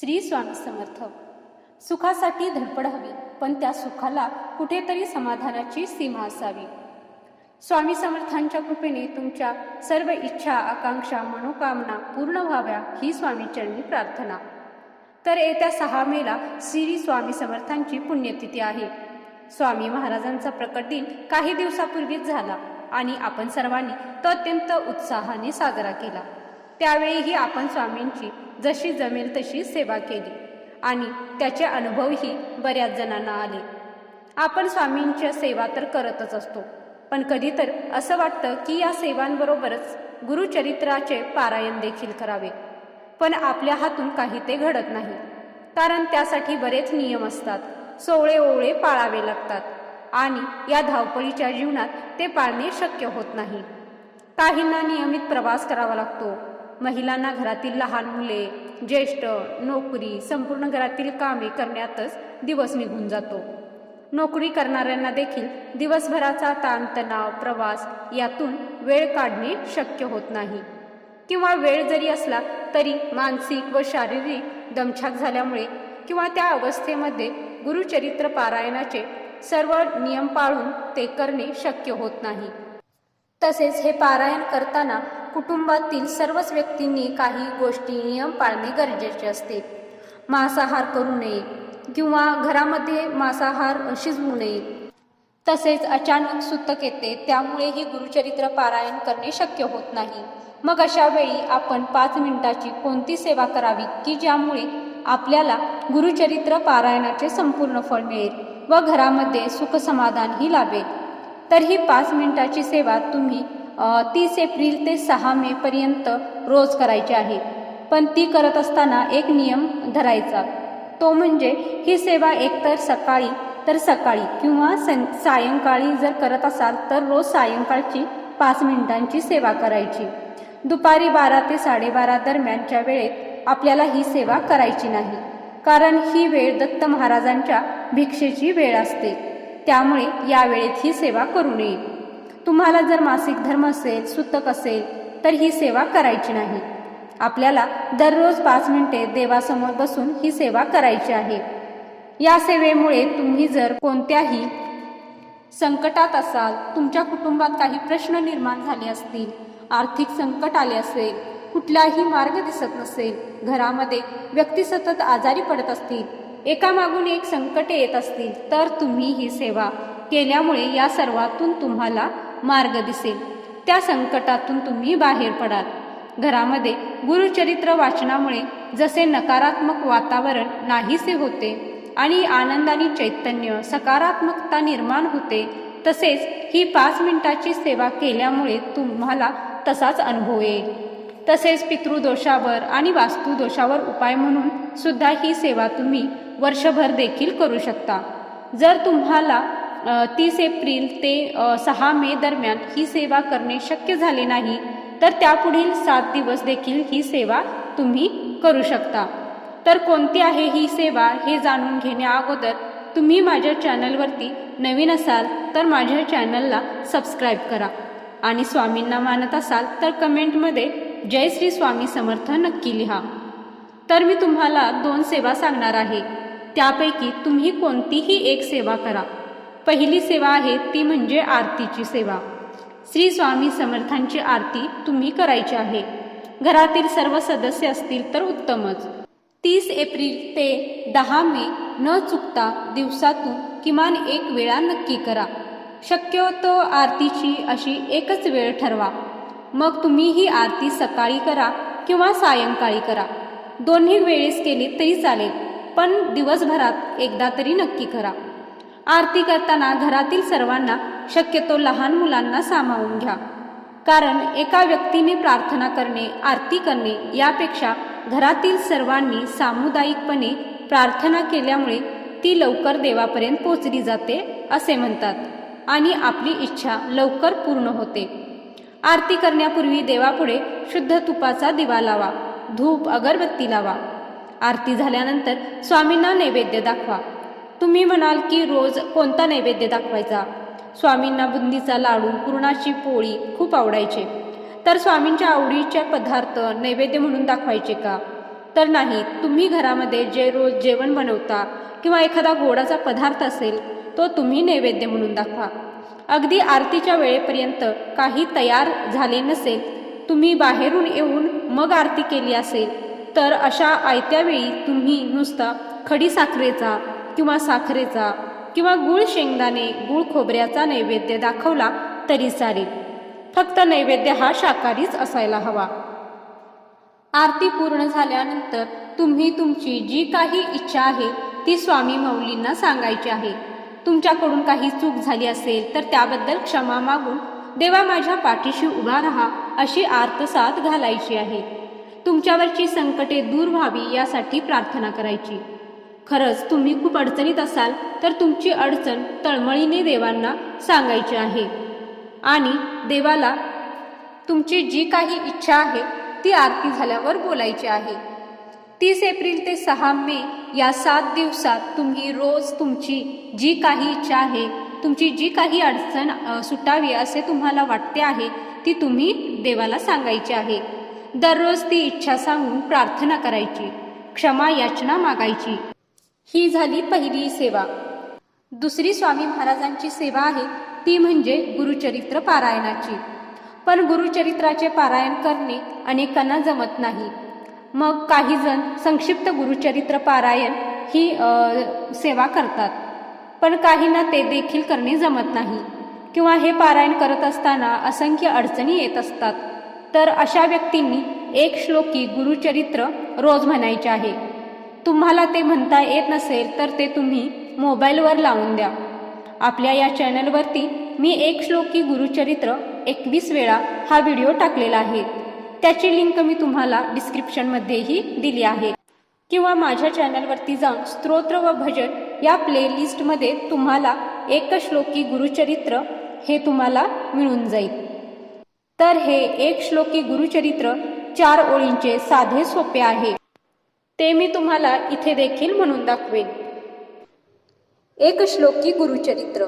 श्री स्वामी समर्थ. सुखासाठी धडपड हवी पण त्या सुखाला कुठेतरी समाधानाची सीमा असावी. स्वामी समर्थांच्या कृपेने तुमच्या सर्व इच्छा आकांक्षा मनोकामना पूर्ण व्हाव्या ही स्वामीचरणी प्रार्थना. तर येत्या सहा मेला श्री स्वामी समर्थांची पुण्यतिथी आहे. स्वामी महाराजांचा प्रकट दिन काही दिवसापूर्वीच झाला आणि आपण सर्वांनी तो अत्यंत उत्साहाने साजरा केला. त्यावेळीही आपण स्वामींची जशी जमेल तशी सेवा केली. आणि त्याचे अनुभवही बऱ्याच जणांना आले. आपण स्वामींच्या सेवा तर करतच असतो. पण कधी तर असं वाटतं की या सेवांबरोबरच गुरुचरित्राचे पारायण देखील करावे. पण आपल्या हातून काही ते घडत नाही. कारण त्यासाठी बरेच नियम असतात. सोवळे ओवळे पाळावे लागतात. आणि या धावपळीच्या जीवनात ते पाळणे शक्य होत नाही. काहींना नियमित प्रवास करावा लागतो. महिलांना घरातील लहान मुले ज्येष्ठ नोकरी संपूर्ण घरातील कामे करण्यातच दिवस निघून जातो. नोकरी करणाऱ्यांना देखील दिवसभराचा ताणतणाव प्रवास यातून वेळ काढणे शक्य होत नाही. किंवा वेळ जरी असला तरी मानसिक व शारीरिक दमछाक झाल्यामुळे किंवा त्या अवस्थेमध्ये गुरुचरित्र पारायणाचे सर्व नियम पाळून ते करणे शक्य होत नाही. तसेच हे पारायण करताना कुटुंबातील सर्वच व्यक्तींनी काही गोष्टी नियम पाळणे गरजेचे असते. मांसाहार करू नये किंवा घरामध्ये मांसाहार शिजवू नये. तसेच अचानक सुतक येते त्यामुळे ही गुरुचरित्र पारायण करणे शक्य होत नाही. मग अशा वेळी आपण पाच मिनिटाची कोणती सेवा करावी की ज्यामुळे आपल्याला गुरुचरित्र पारायणाचे संपूर्ण फळ मिळेल व घरामध्ये सुखसमाधानही लाभेल? तर ही पाच मिनिटाची सेवा तुम्ही तीस एप्रिल ते सहा मे पर्यंत रोज करायची आहे. पण ती करत असताना एक नियम धरायचा. तो म्हणजे ही सेवा एकतर सकाळी तर सकाळी किंवा सं सायंकाळी जर करत असाल तर रोज सायंकाळची पाच मिनिटांची सेवा करायची. दुपारी बारा ते साडेबारा दरम्यानच्या वेळेत आपल्याला ही सेवा करायची नाही. कारण ही वेळ दत्त महाराजांच्या भिक्षेची वेळ असते. त्यामुळे या वेळेत ही सेवा करू नये. तुम्हाला जर मासिक धर्म असेल सुतक असेल तर ही सेवा करायची नाही. आपल्याला दररोज पाच मिनिटे देवासमोर बसून ही सेवा करायची आहे. या सेवेमुळे तुम्ही जर कोणत्याही संकटात असाल तुमच्या कुटुंबात काही प्रश्न निर्माण झाले असतील आर्थिक संकट आले असेल कुठलाही मार्ग दिसत नसेल घरामध्ये व्यक्ती सतत आजारी पडत असतील एकामागून एक संकटे येत असतील तर तुम्ही ही सेवा केल्यामुळे या सर्वातून तुम्हाला मार्ग दिसेल. त्या संकटातून तुम्ही बाहेर पडाल. घरामध्ये गुरुचरित्र वाचनामुळे जसे नकारात्मक वातावरण नाहीसे होते आणि आनंदाने चैतन्य सकारात्मकता निर्माण होते तसेच ही पाच मिनिटाची सेवा केल्यामुळे तुम्हाला तसाच अनुभव येईल. तसेच पितृदोषावर आणि वास्तुदोषावर उपाय म्हणून सुद्धा ही सेवा तुम्ही वर्षभर देखील करू शकता. जर तुम्हाला तीस एप्रिल ते सहा मे दरम्यान ही सेवा करणे शक्य झाले नाही तर त्यापुढील सात दिवस देखील ही सेवा तुम्ही करू शकता. तर कोणती आहे ही सेवा हे जाणून घेण्या अगोदर तुम्ही माझ्या चॅनलवरती नवीन असाल तर माझ्या चॅनलला सबस्क्राईब करा. आणि स्वामींना मानत असाल तर कमेंटमध्ये जय श्री स्वामी समर्थ नक्की लिहा. तर मी तुम्हाला दोन सेवा सांगणार आहे. त्यापैकी तुम्ही कोणतीही एक सेवा करा. पहिली सेवा आहे ती म्हणजे आरतीची सेवा. श्री स्वामी समर्थांची आरती तुम्ही करायची आहे. घरातील सर्व सदस्य असतील तर उत्तमच. तीस एप्रिल ते दहा मे न चुकता दिवसातून किमान एक वेळा नक्की करा. शक्यतो आरतीची अशी एकच वेळ ठरवा. मग तुम्ही ही आरती सकाळी करा किंवा सायंकाळी करा. दोन्ही वेळेस केली तरी चालेल पण दिवसभरात एकदा तरी नक्की करा. आरती करताना घरातील सर्वांना शक्यतो लहान मुलांना सामावून घ्या. कारण एका व्यक्तीने प्रार्थना करणे आरती करणे यापेक्षा घरातील सर्वांनी सामुदायिकपणे प्रार्थना केल्यामुळे ती लवकर देवापर्यंत पोचली जाते असे म्हणतात. आणि आपली इच्छा लवकर पूर्ण होते. आरती करण्यापूर्वी देवापुढे शुद्ध तुपाचा दिवा लावा धूप अगरबत्ती लावा. आरती झाल्यानंतर स्वामींना नैवेद्य दाखवा. तुम्ही म्हणाल की रोज कोणता नैवेद्य दाखवायचा? स्वामींना बुंदीचा लाडू पुरणाची पोळी खूप आवडायचे. तर स्वामींच्या आवडीचे पदार्थ नैवेद्य म्हणून दाखवायचे का? तर नाही तुम्ही घरामध्ये जे रोज जेवण बनवता किंवा एखादा गोडाचा पदार्थ असेल तो तुम्ही नैवेद्य म्हणून दाखवा. अगदी आरतीच्या वेळेपर्यंत काही तयार झाले नसेल तुम्ही बाहेरून येऊन मग आरती केली असेल तर अशा आयत्या वेळी तुम्ही नुसता खडी साखरेचा किंवा साखरेचा किंवा गुळ शेंगदाणे गुळ खोबऱ्याचा नैवेद्य दाखवला तरी चालेल. फक्त नैवेद्य हा शाकाहारीच असायला हवा. आरती पूर्ण झाल्यानंतर तुम्ही तुमची जी काही इच्छा आहे ती स्वामी मौलींना सांगायची आहे. तुमच्याकडून काही चूक झाली असेल तर त्याबद्दल क्षमा मागून देवा माझ्या पाठीशी उभा राहा अशी आर्तसाद घालायची आहे. तुमच्यावरची संकटे दूर व्हावी यासाठी प्रार्थना करायची. खरंच तुम्ही खूप अडचणीत असाल तर तुमची अडचण तळमळीने देवांना सांगायची आहे. आणि देवाला तुमची जी काही इच्छा आहे ती आरती झाल्यावर बोलायची आहे. तीस एप्रिल ते सहा मे या सात दिवसात तुम्ही रोज तुमची जी काही इच्छा आहे तुमची जी काही अडचण सुटावी असे तुम्हाला वाटते आहे ती तुम्ही देवाला सांगायची आहे. दररोज ती इच्छा सांगून प्रार्थना करायची क्षमा याचना मागायची. ही झाली पहिली सेवा. दुसरी स्वामी महाराजांची सेवा आहे ती म्हणजे गुरुचरित्र पारायणाची. पण गुरुचरित्राचे पारायण करणे अनेकांना जमत नाही. मग काही जण संक्षिप्त गुरुचरित्र पारायण ही आ, सेवा करतात. पण काहींना ते देखील करणे जमत नाही. किंवा हे पारायण करत असताना असंख्य अडचणी येत असतात. तर अशा व्यक्तींनी एक श्लोकी गुरुचरित्र रोज म्हणायचे आहे. तुम्हाला ते म्हणता येत नसेल तर ते तुम्ही मोबाईलवर लावून द्या. आपल्या या चॅनलवरती मी एक श्लोकी गुरुचरित्र एकवीस वेळा हा व्हिडिओ टाकलेला आहे. त्याची लिंक मी तुम्हाला डिस्क्रिप्शनमध्येही दिली आहे. किंवा माझ्या चॅनलवरती जाऊन स्तोत्र व भजन या प्लेलिस्टमध्ये तुम्हाला एक श्लोकी गुरुचरित्र हे तुम्हाला मिळून जाईल. तर हे एक श्लोकी गुरुचरित्र चार ओळींचे साधे सोपे आहे. ते मी तुम्हाला इथे देखील म्हणून दाखवेन. एक श्लोकी गुरुचरित्र.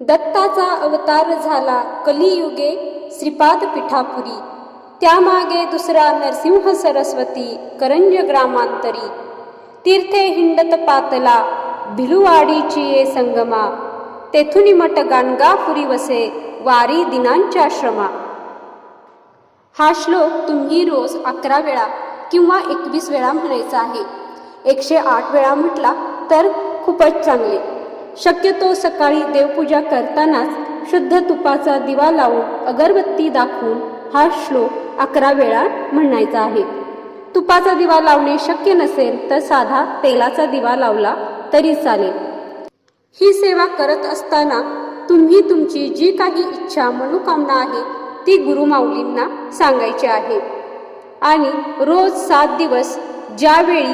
दत्ताचा अवतार झाला कलियुगे श्रीपाद पिठापुरी त्यामागे दुसरा नरसिंह सरस्वती करंज ग्रामांतरी. तीर्थे हिंडत पातला भिलुवाडीची ये संगमा. तेथुनी मठ गाणगापुरी वसे वारी दिनांच्या श्रमा. हा श्लोक तुम्ही रोज अकरा वेळा किंवा एकवीस वेळा म्हणायचा आहे. एकशे आठ वेळा म्हटला तर खूपच चांगले. शक्यतो सकाळी देवपूजा करतानाच शुद्ध तुपाचा दिवा लावून अगरबत्ती दाखवून हा श्लोक अकरा वेळा म्हणायचा आहे. तुपाचा दिवा लावणे शक्य नसेल तर साधा तेलाचा दिवा लावला तरी चालेल. ही सेवा करत असताना तुम्ही तुमची जी काही इच्छा मनोकामना आहे ती गुरुमाऊलींना सांगायची आहे. आणि रोज सात दिवस ज्यावेळी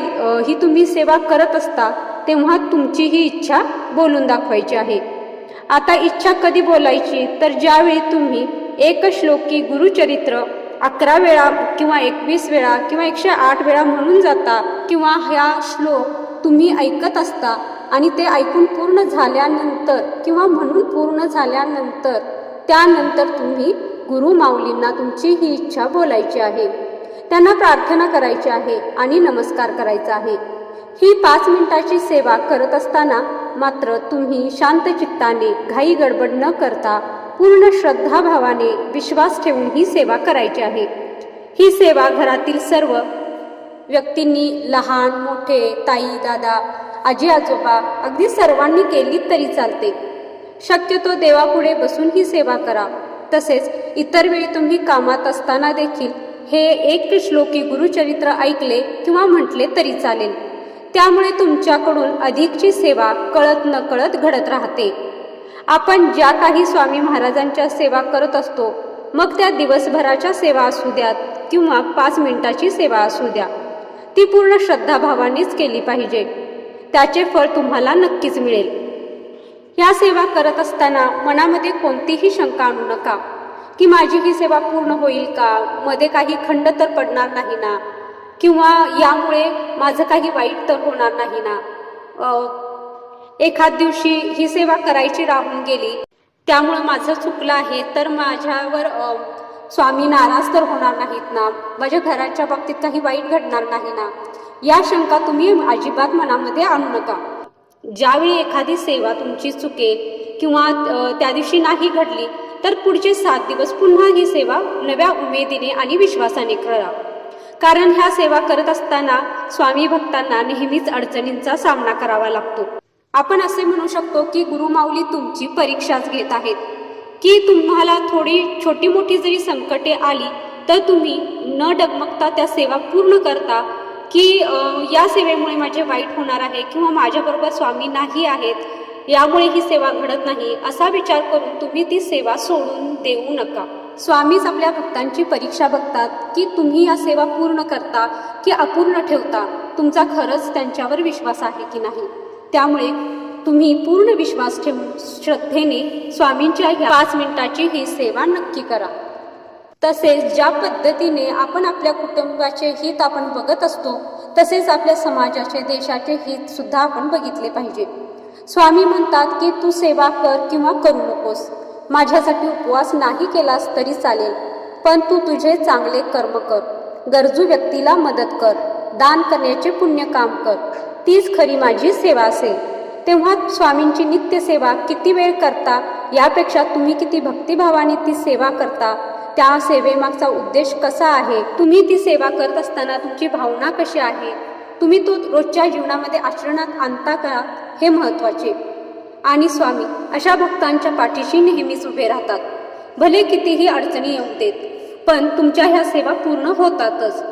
ही तुम्ही सेवा करत असता तेव्हा तुमची ही इच्छा बोलून दाखवायची आहे. आता इच्छा कधी बोलायची? तर ज्यावेळी तुम्ही एक श्लोकी गुरुचरित्र अकरा वेळा किंवा एकवीस वेळा किंवा एकशे आठ वेळा म्हणून जाता किंवा ह्या श्लोक तुम्ही ऐकत असता आणि ते ऐकून पूर्ण झाल्यानंतर किंवा म्हणून पूर्ण झाल्यानंतर त्यानंतर तुम्ही गुरु माऊलींना तुमची ही इच्छा बोलायची आहे. त्यांना प्रार्थना करायची आहे आणि नमस्कार करायचा आहे. ही पाच मिनिटाची सेवा करत असताना मात्र तुम्ही शांत चित्ताने घाई गडबड न करता पूर्ण श्रद्धाभावाने विश्वास ठेवून ही सेवा करायची आहे. ही सेवा घरातील सर्व व्यक्तींनी लहान मोठे ताई दादा आजी आजोबा अगदी सर्वांनी केली तरी चालते. शक्यतो देवापुढे बसून ही सेवा करा. तसेच इतर वेळी तुम्ही कामात असताना देखील हे एक श्लोकी गुरुचरित्र ऐकले किंवा म्हटले तरी चालेल. त्यामुळे तुमच्याकडून अधिकची सेवा कळत न कळत घडत राहते. आपण ज्या काही स्वामी महाराजांच्या सेवा करत असतो मग त्या दिवसभराच्या सेवा असू द्यात किंवा पाच मिनिटाची सेवा असू द्या. ती पूर्ण श्रद्धाभावानेच केली पाहिजे. त्याचे फळ तुम्हाला नक्कीच मिळेल. या सेवा करत असताना मनामध्ये कोणतीही शंका आणू नका. की माझी ही सेवा पूर्ण होईल का? मध्ये काही खंड तर पडणार नाही ना? किंवा यामुळे माझं काही वाईट तर होणार नाही ना? एखाद दिवशी ही सेवा करायची राहून गेली त्यामुळं माझं चुकलं आहे तर माझ्यावर स्वामी नाराज तर होणार नाहीत ना? माझ्या घराच्या बाबतीत काही वाईट घडणार नाही ना? या शंका तुम्ही अजिबात मनामध्ये आणू नका. ज्यावेळी एखादी सेवा तुमची चुकेल किंवा त्या दिवशी नाही घडली तर पुढचे सात दिवस पुन्हा ही सेवा नव्या उमेदीने आणि विश्वासाने करा. कारण ह्या सेवा करत असताना स्वामी भक्तांना नेहमीच अडचणींचा सामना करावा लागतो. आपण असे म्हणू शकतो की गुरुमाऊली तुमची परीक्षाच घेत आहेत. की तुम्हाला थोडी छोटी मोठी जरी संकटे आली तर तुम्ही न डगमगता त्या सेवा पूर्ण करता की या सेवेमुळे माझे वाईट होणार आहे किंवा माझ्याबरोबर स्वामी नाही आहेत यामुळे ही सेवा घडत नाही असा विचार करून तुम्ही ती सेवा सोडून देऊ नका. स्वामीच आपल्या भक्तांची परीक्षा बघतात की तुम्ही या सेवा पूर्ण करता की अपूर्ण ठेवता तुमचा खरंच त्यांच्यावर विश्वास आहे की नाही? त्यामुळे तुम्ही पूर्ण विश्वास ठेवून श्रद्धेने स्वामींच्या ह्या पाच मिनिटाची ही सेवा नक्की करा. तसेच ज्या पद्धतीने आपण आपल्या कुटुंबाचे हित आपण बघत असतो तसेच आपल्या समाजाचे देशाचे हित सुद्धा आपण बघितले पाहिजे. स्वामी म्हणतात की तू सेवा कर किंवा करू नकोस. माझ्यासाठी उपवास नाही केलास तरी चालेल पण तू तुझे चांगले कर्म कर. गरजू व्यक्तीला मदत कर. दान करण्याचे पुण्य काम कर. तीच खरी माझी सेवा असेल. तेव्हा स्वामींची नित्य सेवा किती वेळ करता? यापेक्षा तुम्ही किती भक्तिभावाने ती सेवा करता? त्या सेवेमागचा उद्देश कसा आहे? तुम्ही ती सेवा करत असताना तुमची भावना कशी आहे? तुम्ही तो रोजच्या जीवनामध्ये आचरणात आणता का हे महत्त्वाचे आणि स्वामी अशा भक्तांच्या पाठीशी नेहमीच उभे राहतात. भले कितीही अडचणी येऊ देत पण तुमच्या ह्या सेवा पूर्ण होतातच.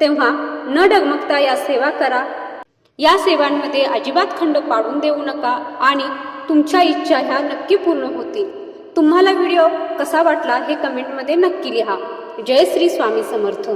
तेव्हा न डगमगता या सेवा करा. या सेवांमध्ये अजिबात खंड पाडून देऊ नका आणि तुमच्या इच्छा ह्या नक्की पूर्ण होतील. तुम्हाला व्हिडिओ कसा वाटला हे कमेंटमध्ये नक्की लिहा. जय श्री स्वामी समर्थ.